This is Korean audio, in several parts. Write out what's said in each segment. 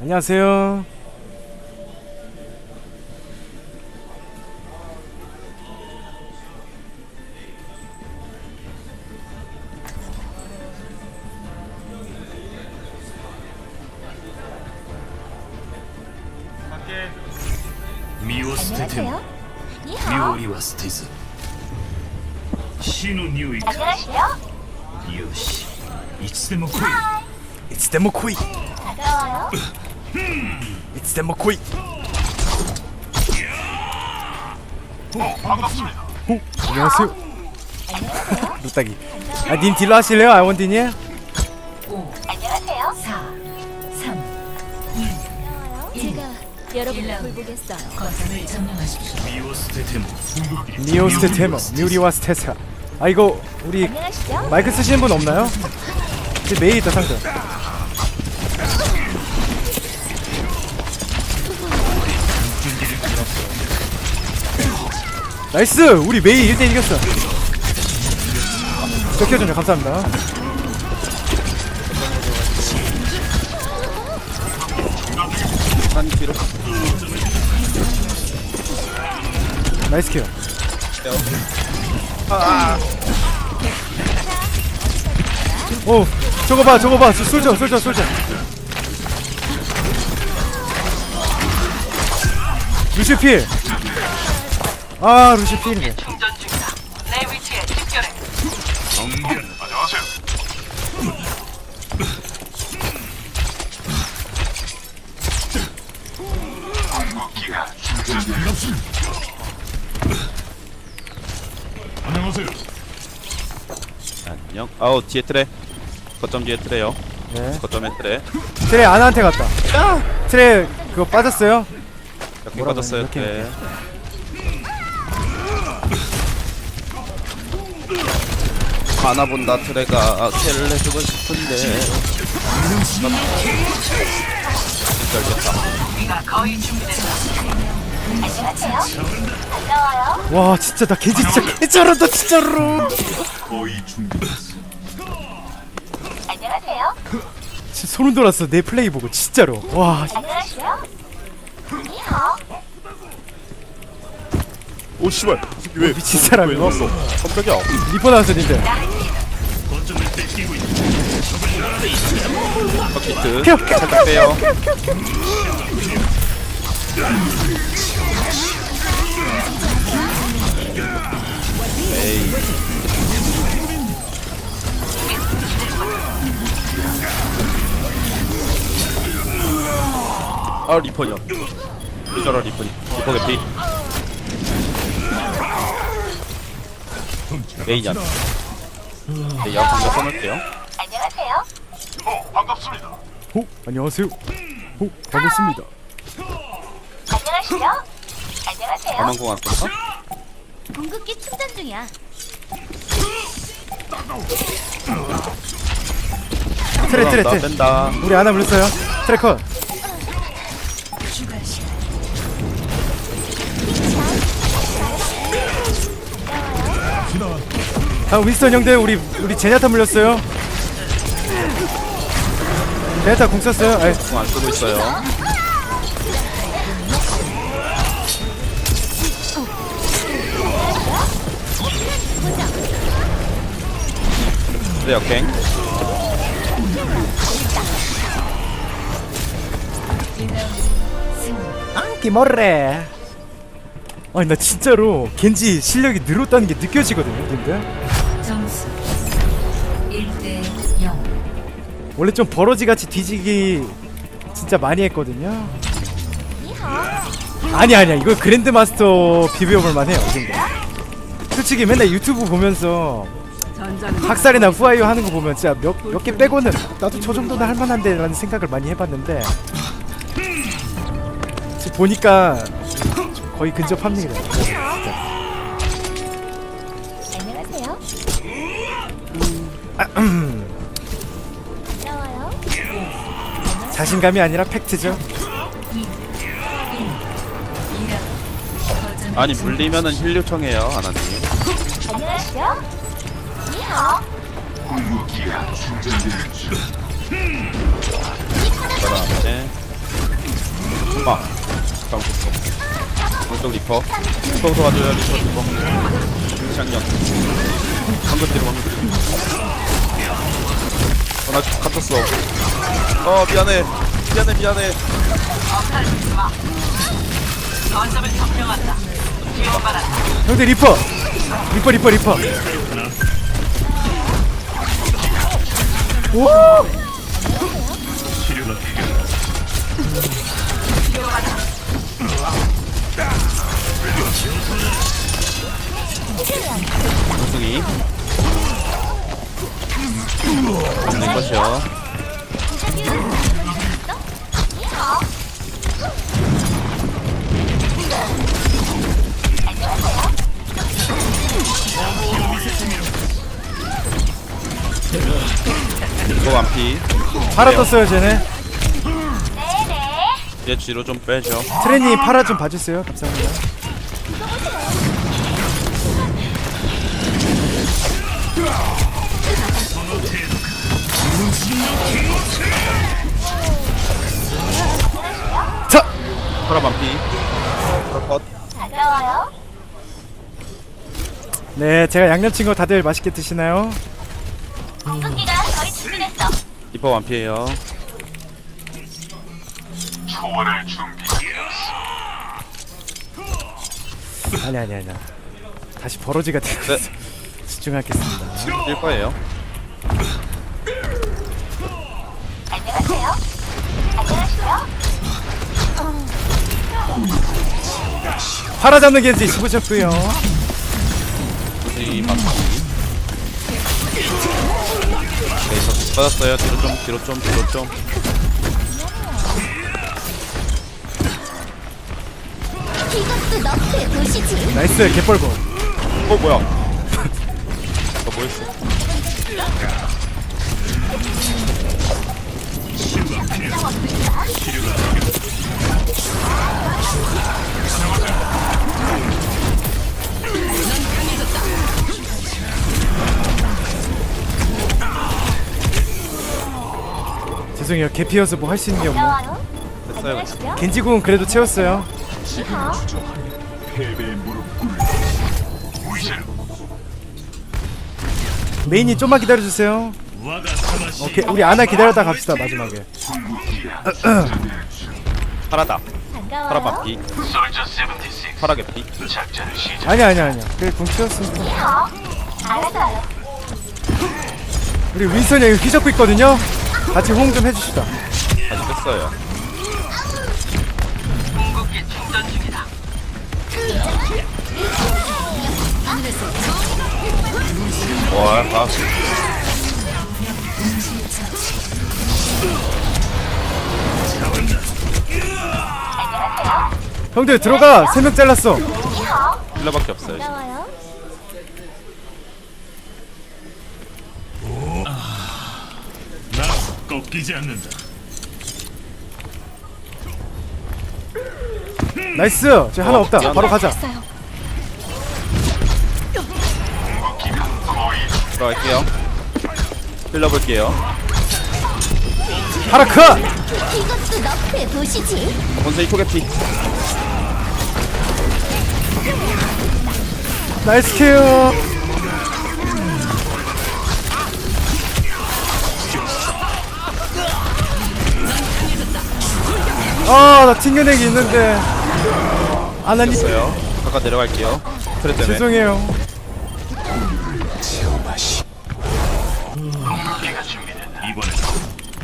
안녕하세요. 호, 어, 안녕하세요. 누따기. 아, 님 딜러 하실래요? 아이원디님? 안녕하세요. 4, 3, 여러분을 돌보겠어요. 거점을 점령하십시오. 니오스테 테모, 뮤리와스 테사. 아, 이거 우리 마이크 쓰시는 분 없나요? 지금 메이 있다 상자. 나이스! 우리 메이 1대1 이겼어. 적혀준요 감사합니다. 난 뒤로 나이스 킬. 오, 저거 봐, 저거 봐, 솔져, 솔져, 솔져. 루시 필. 아, 루시 필이네. 안녕하세요. 안녕 아우 뒤에 트레. 거점 뒤에 트레요. 네. 거점에 트레. 트레 아나한테 갔다. 트레 그거 빠졌어요? 이렇게 뭐라고 빠졌어요 이렇게 트레 하나 본다 트레가 텔을 해주고 싶은데. 와, 진짜 나 겐지 진짜 개 잘한다 진짜로. 안녕하세요. 진짜 소름 돋았어 내 플레이 보고 진짜로. 와, 안녕하세요. 니하오. 오 씨발. 이 새끼 왜 미친 사람이 왜 나왔어 깜짝이야. 리퍼 나왔어 님들. 버키트. 살짝 빼요. 에이 아 리퍼냐. 저라 리퍼니 리퍼 개피 메이냐 네 야방가 써놓을게요 안녕하세요. 오, 안녕하세요. 오, 반갑습니다. 안녕하시죠? 안녕하세요. 가만공 할 건가? 궁극기 충전 중이야. 트레 트레 트레. 뺀다 우리 아나 불렀어요. 트레 컷. 아 윈스턴 형들 우리 우리 제냐타 물렸어요. 제냐타 공 썼어요. 아이, 공안 쓰고 있어요 네, 역행 끼morre. 아니 나 진짜로 겐지 실력이 늘었다는 게 느껴지거든요, 님들. 점수 1대 0. 원래 좀 버러지 같이 뒤지기 진짜 많이 했거든요. 아니 아니야 이거 그랜드 마스터 비벼볼 만 해요 이 정도. 솔직히 맨날 유튜브 보면서 학살이나 후아이오 하는 거 보면 진짜 몇몇 개 빼고는 나도 저 정도는 할만한데라는 생각을 많이 해봤는데 보니까 거의 근접합니다. 자신감이 아니라 팩트죠. 아니 물리면은 힐 요청해요 아나님. 안녕하시죠? 니하오. 그다음에 아 다음 쳤어 오른쪽 리퍼. 리퍼 도와줘요 리퍼 리퍼. 장년 방금 뒤로 방금 뒤로. 어 나 갇혔어. 어 미안해. 미안해 미안해. 형들 리퍼. 리퍼 리퍼 리퍼. 오. 원숭이 없는 것이요 이거 완피. 팔아 떴어요 쟤네. 얘 뒤로 좀 빼죠. 트레님 팔아 좀 봐주세요. 감사합니다 자 파라 반피 컷 가까워요. 네, 제가 양념친 거 다들 맛있게 드시나요? 공급기가 거의 준비됐어. 리퍼 완피에요 초월할 준비. 아니 아니 아니. 다시 버러지가 되고 네. 있어. 집중하겠습니다. 뛸 거예요. 팔아 잡는 겐지 씹으셨고요. 원숭이 반피 네, 저 빠졌어요 뒤로 좀 뒤로 좀 뒤로 좀 이것도 너프의 도시지. 나이스 개뻘고. 어 뭐야 너 뭐했어 죄송해요. 개피여서 뭐 할 수 있는 게 없네. 됐어요 안녕하시죠? 겐지궁은 그래도 채웠어요. 이하. 패배의 무릎 꿇. 위ser. 메인이 좀만 기다려 주세요. 오케이, 우리 아나 기다렸다 갑시다 마지막에. 파라다 반가워요. 파라 반피 솔저 76. 파라 개피. 아니야 아니야 아니야. 그래 궁 채웠습니다. 이하. 알았어요. 우리 윈선이 여기 휘젓고 있거든요. 같이 호응 좀 해주시다. 아직 뺐어요 와, 아, 형들 들어가. 세 명 잘랐어. 힐러밖에 없어요. 지금. 나 꺾이지 않는다. 나이스. 저 하나 어, 없다. 미안해. 바로 가자. 됐어요. 들어갈게요. 힐러 볼게요. 파라 컷. 이것도 너프의 도시지. 원숭이 초계피. 나이스 케어. 아, 나 튕겨내기 있는데. 아나님 있어요. 잠깐 내려갈게요. 트레 때문에. 죄송해요. 이번엔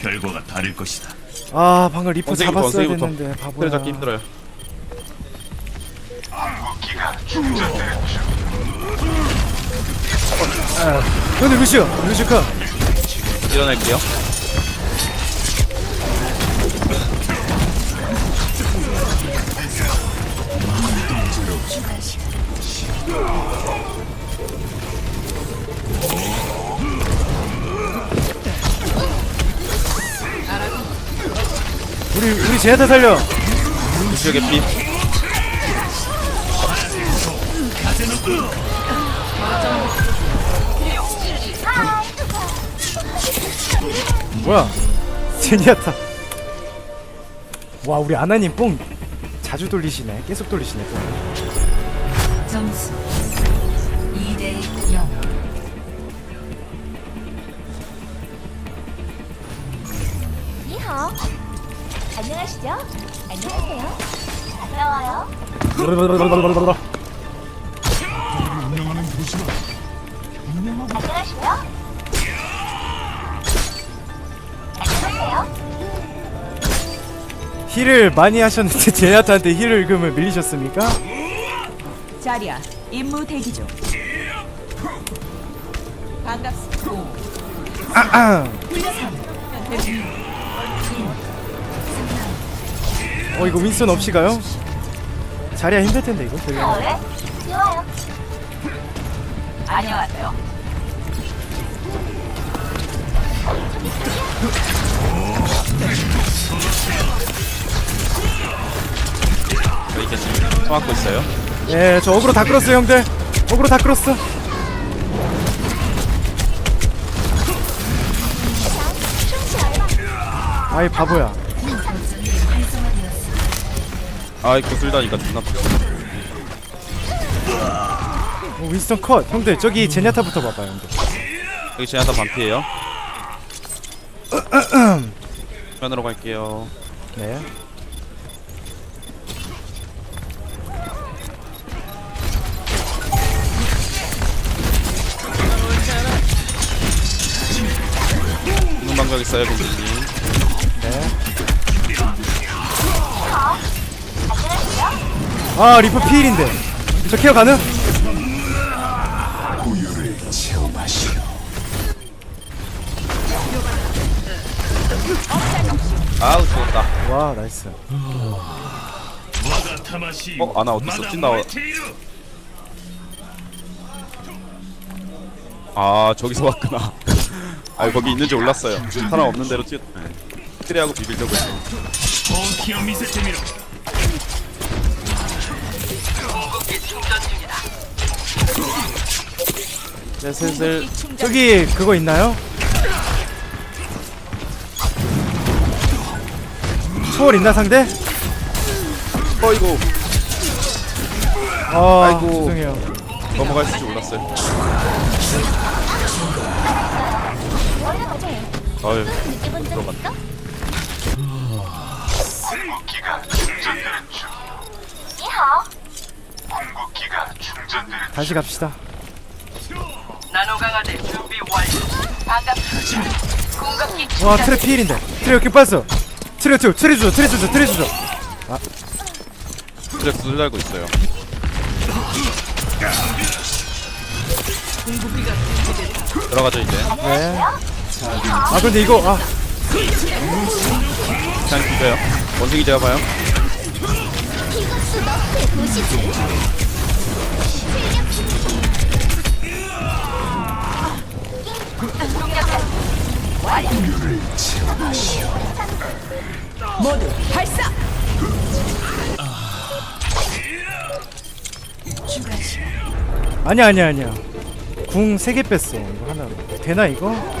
결과가 다를 것이다. 아, 방금 리프 원숭이 잡았어야 원숭이부터. 됐는데 바보야. 잡기 힘들어요. 근데 루시오, 루시오 컷. 일어날게요. 우리 우리 제한테 살려. 루시오 개피. 뭐야? 제니아타. 와 우리 아나님 뽕 자주 돌리시네 계속 돌리시네 뽕. 점수 2대 0 니하오. 안녕하시죠? 안녕하세요. 반가워요. 힐을 많이 하셨는데 제냐타한테 힐을 그러면 밀리셨습니까? 자리야, 임무 대기 중. 반갑습니다. 어 이거 윈스턴 없이 가요? 자리야 힘들 텐데 이거 되게. 네. 좋아요. 안녕하세요. 저희 계속 처맞고 있어요. 예, 저 어그로 다 끌었어 형들. 어그로 다 끌었어. 아이 바보야. 아이 구슬다니까 존나 쁘 어, 윈스턴 컷. 형들 저기 제냐타부터 봐봐요 형들. 여기 제나타 반피에요. 면으로 갈게요. 네. 눈 방벽 있어요, 공주님. 네. 아 리프 피일인데. 저 케어 가능? 아우 죽었다. 와 나이스. 어, 아나 어딨어? 찐 나와. 아 저기서 왔구나. 아 거기 있는지 몰랐어요. 사람 없는 대로 뛰었. 트레하고 비빌려고 했어. 네 슬슬 저기 그거 있나요? 초월 있나 상대? 어이구 아 아이고. 죄송해요. 넘어갈 줄 몰랐어요. 어휴 느껴본 적 있어? 니하오. 다시 갑시다. 와 트레 피일인데 트레 이렇게 빠졌어. 트레 트레 트레 주죠 트레 주죠 트레 주죠. 트레 구슬 달고 있어요. 들어가죠 이제. 네. 아 근데 이거 아 그냥 비벼요. 원숭이 제가 봐요. 모두 발사! 아니야 아니야 아니야. 궁 3개 뺐어. 이거 하나로. 되나 이거?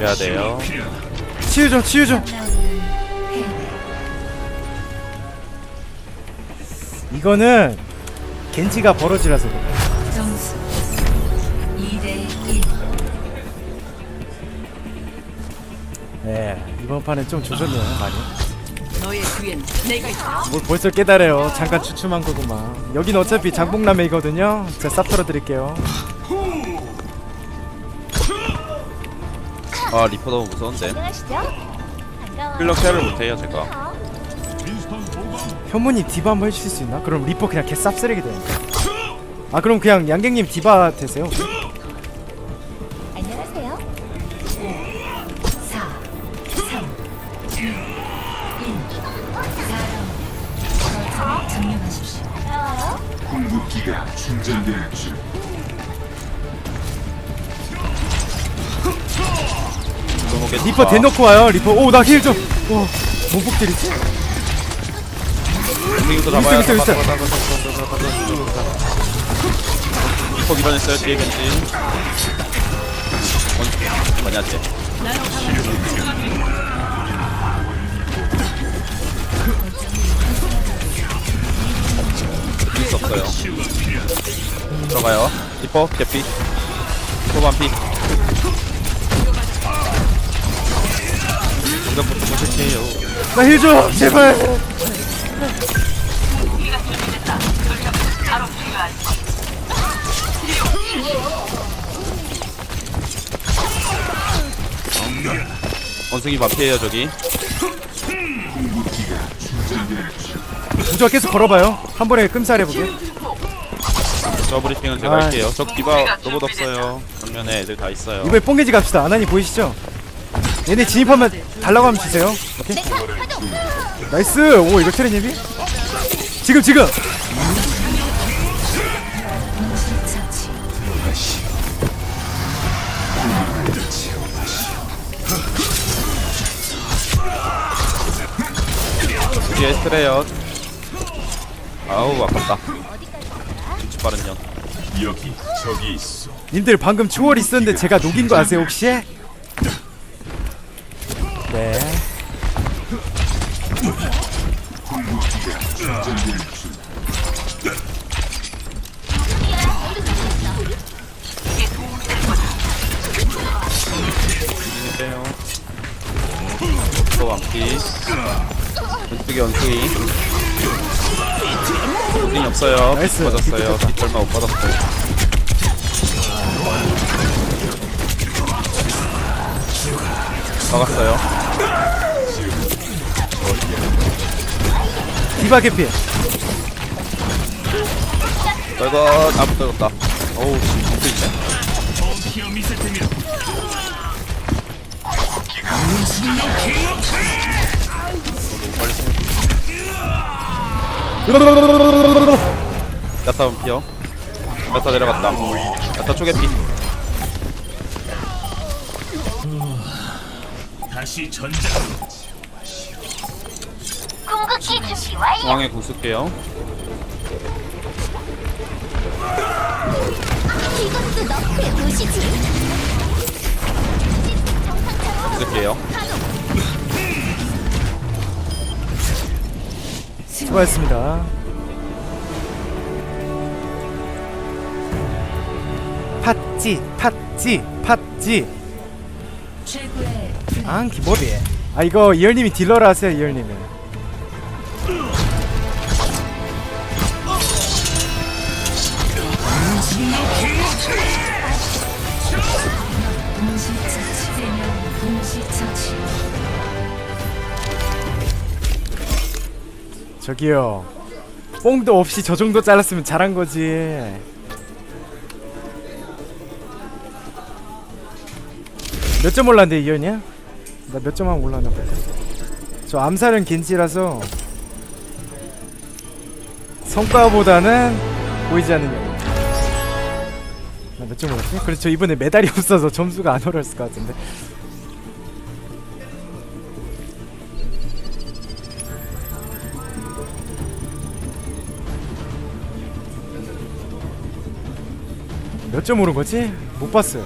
해야 돼요. 치유 좀 치유 좀. 이거는 겐지가 버러지라서 그래. 네 이번 판은 좀 조졌네요 많이. 너의 뒤엔 내가 있다. 뭘 벌써 깨달아요. 잠깐 추춤한 거구만. 여긴 어차피 장봉라메이거든요. 제가 쌉 털어드릴게요. 아 리퍼 너무 무서운데. 안녕하시죠? 반가워요. 힐러 케어를 못해요 제가. 현무님 디바 한번 해주실 수 있나? 그럼 리퍼 그냥 개 쌉 쓰레기 되는데. 아 그럼 그냥 양갱님 디바 되세요. 안녕 너무 리퍼 대놓고 와요. 리퍼. 오 나 힐 좀. 오 몸폭 때리지? 윈스턴부터 잡아요 잡아, 잡아, 잡아. 리퍼 밀어냈어요 뒤에 겐지 원 뭐냐 쟤 수 없어요 들어가요 리퍼 개피 리퍼 반피 보실게요. 나힐줘 제발. 원숭이 반피에요 저기. 부조화 계속 걸어봐요. 한 번에 끔살 해보게. 저 브리핑은 제가 아. 할게요. 저 디바 로봇 없어요. 정면에 애들 다 있어요. 이번에 뽕개지 갑시다. 아나니 보이시죠? 얘네 진입하면 달라고 하면 주세요. 오케이. 나이스. 오 이거 트레님이 지금 지금! 뒤에 스트레이어. 아우 아깝다. 눈치 빠른 년. 여기 저기 있어. 님들 방금 추월 있었는데 제가 녹인 거 아세요 혹시? 또 완피. 왼쪽에 원숭이 없어요. 나이스. 맞았어요. 뒷 얼마 못 받았어요. 막았어요. 디바 개피. 이거 나못 떨었다. 어우 씨 있네 야타 원피어 야타 내려갔다 야타 초계피 다시 전장. 궁극기 준비 완료. 중앙에 궁 쓸게요 이것도 도시지. 궁 쓸게요 수고하셨습니다. 팥찌 팥찌 팥찌. 최고의 플레이. 안 기본이 아 이거 이열님이 딜러라 하세요 이열님이 저기요. 뽕도 없이 저 정도 잘랐으면 잘한 거지. 몇 점 올랐는데 이열이야? 나 몇 점만 올랐나 보다 저 암살은 겐지라서 성과보다는 보이지 않는 영 나몇 점 올랐지? 그래서 저 이번에 메달이 없어서 점수가 안 올랐을 것 같은데 점 오른 거지? 못 봤어요